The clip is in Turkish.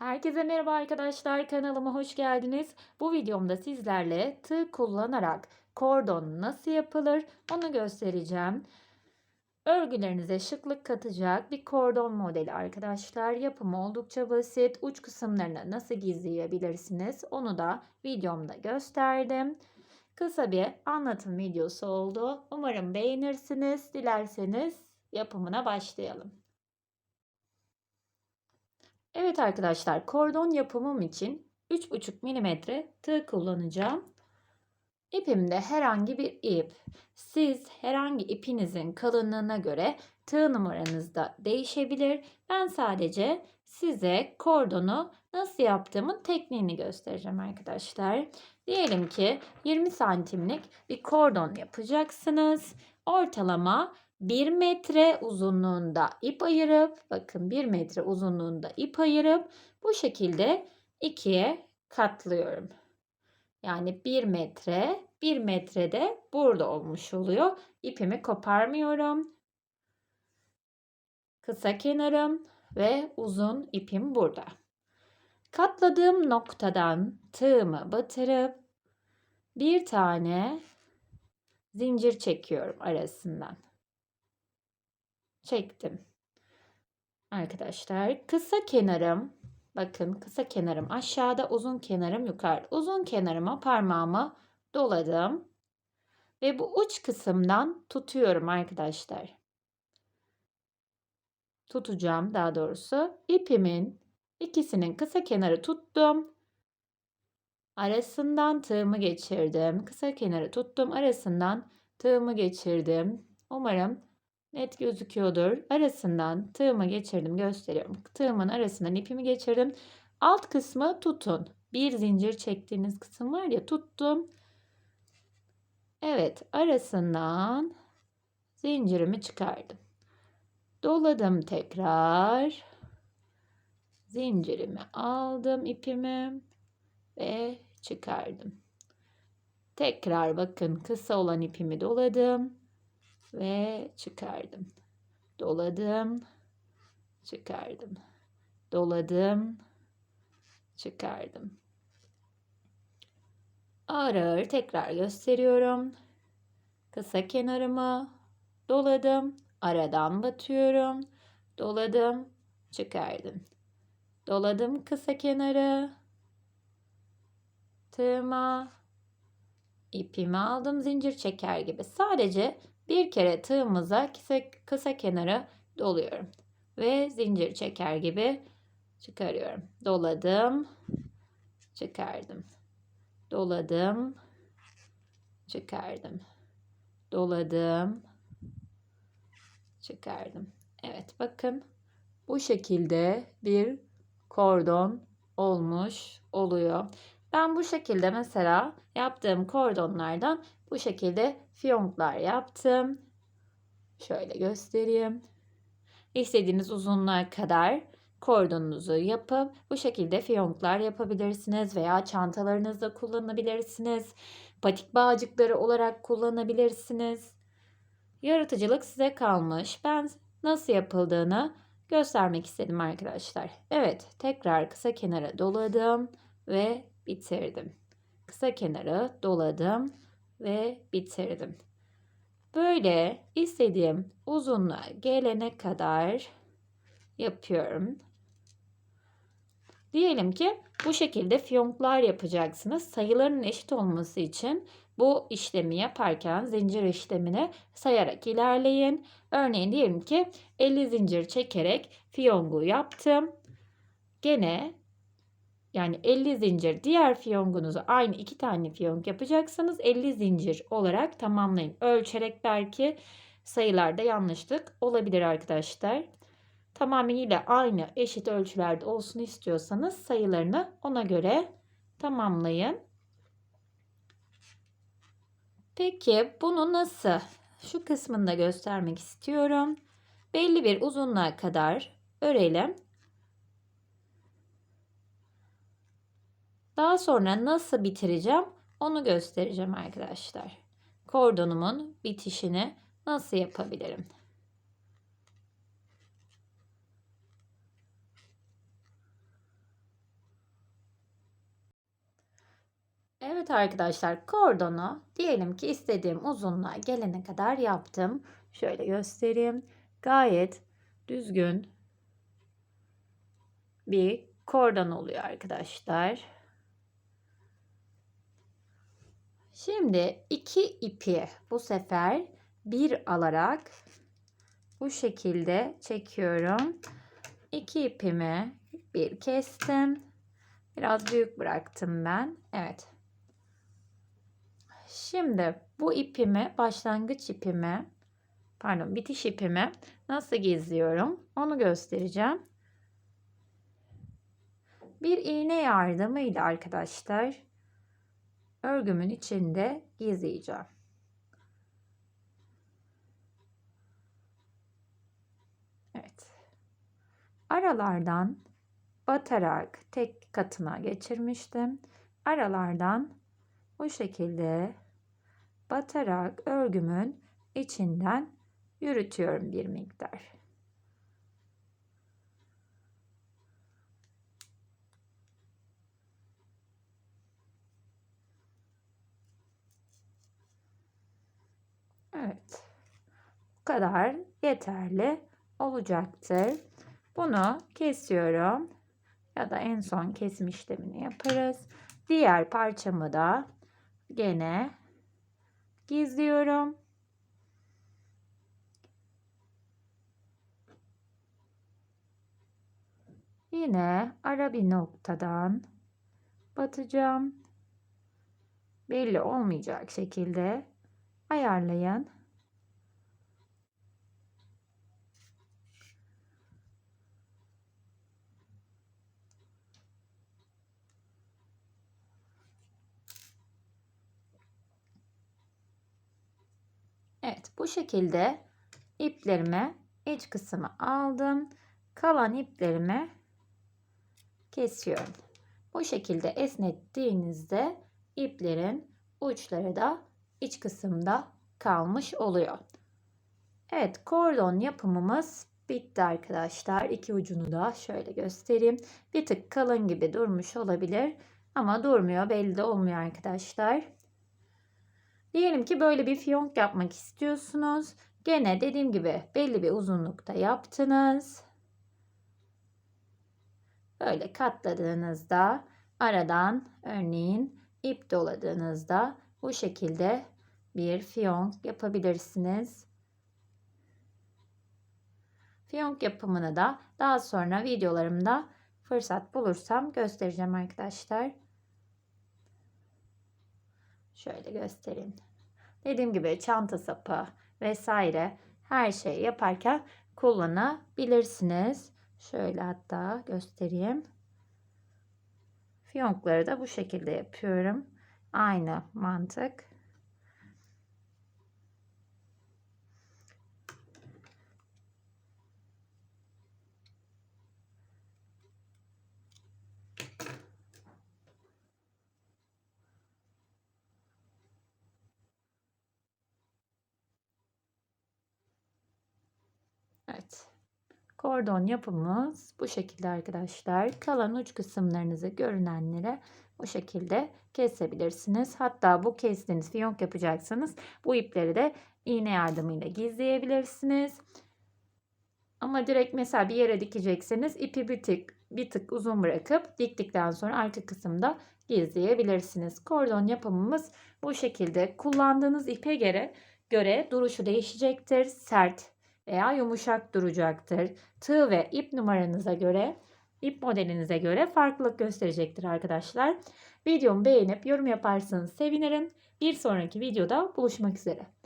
Herkese merhaba arkadaşlar kanalıma hoş geldiniz. Bu videomda sizlerle tığ kullanarak kordon nasıl yapılır onu göstereceğim. Örgülerinize şıklık katacak bir kordon modeli arkadaşlar. Yapımı oldukça basit. Uç kısımlarını nasıl gizleyebilirsiniz onu da videomda gösterdim. Kısa bir anlatım videosu oldu. Umarım beğenirsiniz. Dilerseniz yapımına başlayalım. Evet arkadaşlar kordon yapımım için 3,5 mm tığ kullanacağım. İpimde herhangi bir ip. Siz herhangi ipinizin kalınlığına göre tığ numaranız da değişebilir. Ben sadece size kordonu nasıl yaptığımın tekniğini göstereceğim arkadaşlar. Diyelim ki 20 santimlik bir kordon yapacaksınız. Ortalama 1 metre uzunluğunda ip ayırıp bakın 1 metre uzunluğunda ip ayırıp bu şekilde ikiye katlıyorum. Yani 1 metre 1 metrede burada olmuş oluyor. İpimi koparmıyorum. Kısa kenarım ve uzun ipim burada. Katladığım noktadan tığımı batırıp bir tane zincir çekiyorum arasından çektim. Arkadaşlar kısa kenarım bakın kısa kenarım aşağıda uzun kenarım yukarı. Uzun kenarıma parmağımı doladım. Ve bu uç kısımdan tutuyorum arkadaşlar. Tutacağım daha doğrusu. ipimin ikisinin kısa kenarı tuttum. Arasından tığımı geçirdim. Kısa kenarı tuttum. Arasından tığımı geçirdim. Umarım net gözüküyordur. Arasından tığımı geçirdim gösteriyorum. Tığımın arasından ipimi geçirdim. Alt kısmı tutun. Bir zincir çektiğiniz kısım var ya tuttum. Evet arasından zincirimi çıkardım. Doladım tekrar. Zincirimi aldım ipimi ve çıkardım. Tekrar bakın kısa olan ipimi doladım ve çıkardım. Doladım, çıkardım. Doladım, çıkardım. Ağır ağır tekrar gösteriyorum. Kısa kenarımı doladım, aradan batıyorum. Doladım, çıkardım. Doladım kısa kenarı. Tığıma ipimi aldım zincir çeker gibi. Sadece bir kere tığımıza kısa, kısa kenarı doluyorum. Ve zincir çeker gibi çıkarıyorum. Doladım. Çıkardım. Doladım. Çıkardım. Doladım. Çıkardım. Evet bakın bu şekilde bir kordon olmuş oluyor. Ben bu şekilde mesela yaptığım kordonlardan bu şekilde fiyonklar yaptım. Şöyle göstereyim. İstediğiniz uzunluğa kadar kordonunuzu yapıp bu şekilde fiyonklar yapabilirsiniz veya çantalarınızda kullanabilirsiniz. Patik bağcıkları olarak kullanabilirsiniz. Yaratıcılık size kalmış. Ben nasıl yapıldığını göstermek istedim arkadaşlar. Evet, tekrar kısa kenara doladım ve bitirdim. Kısa kenarı doladım ve bitirdim. Böyle istediğim uzunluğa gelene kadar yapıyorum. Diyelim ki bu şekilde fiyonklar yapacaksınız. Sayıların eşit olması için bu işlemi yaparken zincir işlemini sayarak ilerleyin. Örneğin diyelim ki 50 zincir çekerek fiyongu yaptım. Gene yani 50 zincir diğer fiyongunuzu aynı iki tane fiyonk yapacaksanız 50 zincir olarak tamamlayın. Ölçerek belki sayılarda yanlışlık olabilir arkadaşlar. Tamamıyla aynı eşit ölçülerde olsun istiyorsanız sayılarını ona göre tamamlayın. Peki bunu nasıl? Şu kısmını da göstermek istiyorum. Belli bir uzunluğa kadar örelim. Daha sonra nasıl bitireceğim onu göstereceğim arkadaşlar. Kordonumun bitişini nasıl yapabilirim? Evet arkadaşlar kordonu diyelim ki istediğim uzunluğa gelene kadar yaptım. Şöyle göstereyim. Gayet düzgün bir kordon oluyor arkadaşlar. Şimdi iki ipi bu sefer bir alarak bu şekilde çekiyorum. İki ipimi bir kestim. Biraz büyük bıraktım ben. Evet. Şimdi bu ipimi, başlangıç ipimi, pardon bitiş ipimi nasıl gizliyorum onu göstereceğim. Bir iğne yardımıyla arkadaşlar örgümün içinde gizleyeceğim. Evet. Aralardan batarak tek katına geçirmiştim. Aralardan bu şekilde batarak örgümün içinden yürütüyorum bir miktar. Evet. Bu kadar yeterli olacaktır. Bunu kesiyorum. Ya da en son kesim işlemini yaparız. Diğer parçamı da gene gizliyorum. Yine ara bir noktadan batacağım. Belli olmayacak şekilde ayarlayın. Evet bu şekilde iplerimi iç kısmı aldım. Kalan iplerimi kesiyorum. Bu şekilde esnettiğinizde iplerin uçları da iç kısımda kalmış oluyor. Evet kordon yapımımız bitti arkadaşlar. İki ucunu da şöyle göstereyim. Bir tık kalın gibi durmuş olabilir ama durmuyor belli de olmuyor arkadaşlar. Diyelim ki böyle bir fiyonk yapmak istiyorsunuz. Gene dediğim gibi belli bir uzunlukta yaptınız. Böyle katladığınızda aradan örneğin ip doladığınızda bu şekilde bir fiyonk yapabilirsiniz. Fiyonk yapımını da daha sonra videolarımda fırsat bulursam göstereceğim arkadaşlar. Şöyle göstereyim. Dediğim gibi çanta sapı vesaire her şeyi yaparken kullanabilirsiniz. Şöyle hatta göstereyim. Fiyonkları da bu şekilde yapıyorum. Aynı mantık. Evet. Kordon yapımız bu şekilde arkadaşlar. Kalan uç kısımlarınızı görünenlere bu şekilde kesebilirsiniz. Hatta bu kestiğiniz fiyonk yapacaksanız bu ipleri de iğne yardımıyla gizleyebilirsiniz. Ama direkt mesela bir yere dikecekseniz ipi bir tık bir tık uzun bırakıp diktikten sonra arka kısımda gizleyebilirsiniz. Kordon yapımımız bu şekilde. Kullandığınız ipe göre göre duruşu değişecektir. Sert veya yumuşak duracaktır. Tığ ve ip numaranıza göre, ip modelinize göre farklılık gösterecektir arkadaşlar. Videomu beğenip yorum yaparsanız sevinirim. Bir sonraki videoda buluşmak üzere.